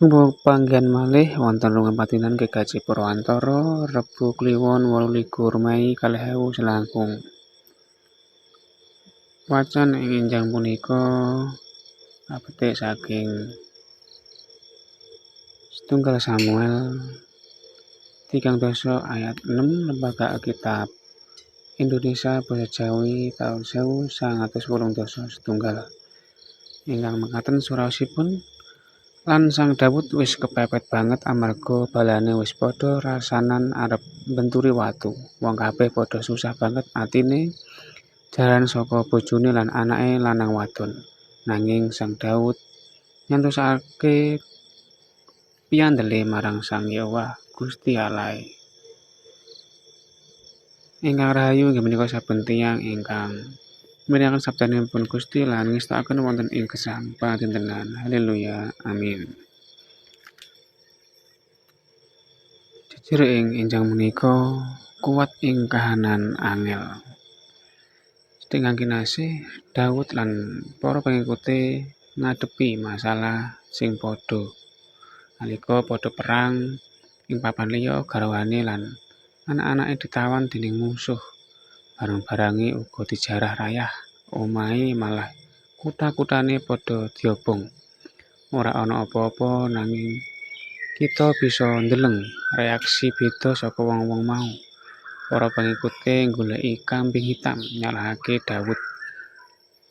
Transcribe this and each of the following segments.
Panggihan malih wonten rungan patinan Gekaji Purwantara Rebo Kliwon 28 Mei 2019. Wacan ing enjang punika kapetik saking setunggal Samuel tigang dasa ayat 6 lembaga Alkitab Indonesia Basa Jawi taun 1980 setunggal ingkang mekaten suraosipun lan sang Daud wis kepepet banget amarga balane wis padha rasanan arep mbenturi watu. Wong kabeh padha susah banget atine jaran saka bojone lan anake lanang wadon. Nanging sang Daud nyantosake piyandele marang sang Yahwa Gusti Allah ingkang rahayu inggih menika saben tiyang ingkang Miriakan sabdanipun Gusti lan ngestakaken wonten ing gesang pangatintenan. Haleluya. Amin. Jejer ing enjang menika kuat ing kahanan angel. Setengah kinasih Daud lan para pengikuti ngadepi masalah sing padha. Nalika padha perang ing papan liya garwane lan anak-anake ditawan dening musuh. Barang-barange uga dijarah rayah, omahe malah kutha-kuthane padha diobong. Ora ana apa-apa nanging kita bisa ndeleng reaksi beda saka wong-wong mau. Para pengikute goleki kambing hitam nyalahake Daud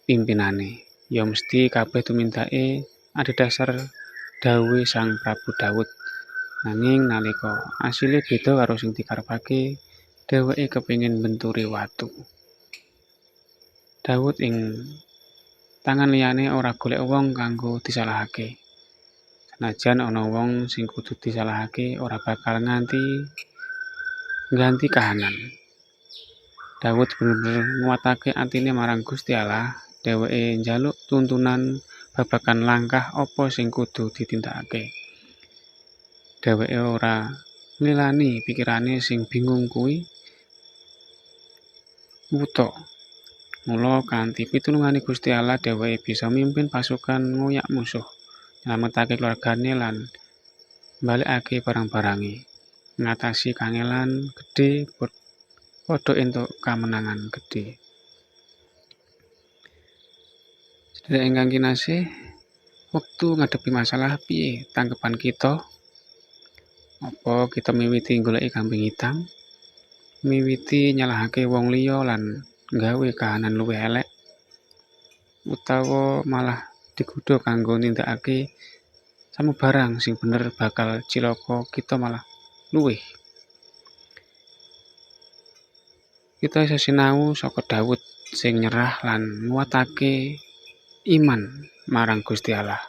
pimpinane. Ya mesti kabeh tumindake adhedhasar dawuhe Sang Prabu Daud. Nanging nalika asile beda karo sing dikarepake, dheweke kepengin mbenturi watu. Daud ing tangan liyane ora golek wong kanggo disalahake. Senajan ana wong sing kudu disalahake ora bakal nganti ngganti kahanan. Daud bener-bener nguatake atine marang Gusti Allah. Dheweke njaluk tuntunan babagan langkah apa sing kudu ditindakake. Dheweke ora nglilani pikirane sing bingung kuwi wuta. Mula kanthi pitulungane Gusti Allah dheweke bisa mimpin pasukan ngoyak musuh, nyelametake keluargane lan mbalekake barang-barange, ngatasi kangelan gedhe padha entuk kamenangan gedhe. Sedherek ingkang kinasih, wektu ngadepi masalah piye tanggepan kita? Apa kita miwiti goleki kambing hitam? Miwiti nyalahake wong liya lan nggawe kahanan luwih elek. Utawa malah digodha kanggo nindakake samubarang sing bener bakal cilaka kita malah luwih. Kita isa sinau saka Daud sing nyerah lan nguatake iman marang Gusti Allah.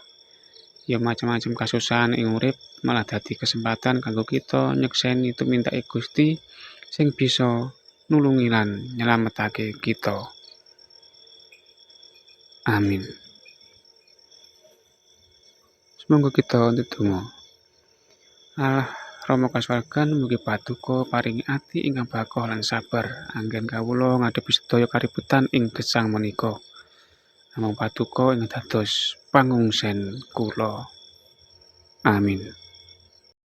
Ya macam-macam kasusahan ing urip malah dadi kesempatan kanggo kita nyekseni tumindake Gusti sing bisa nulungi lan nyelametake kita. Amin. Semoga kita ndedonga. Allah Rama kasuwargan mugi paduka paringi ati ingkang bakoh lan sabar anggen kawula ngadepi sedaya kaributan ing gesang menika. Namung paduka ing dados pangungsen kula. Amin.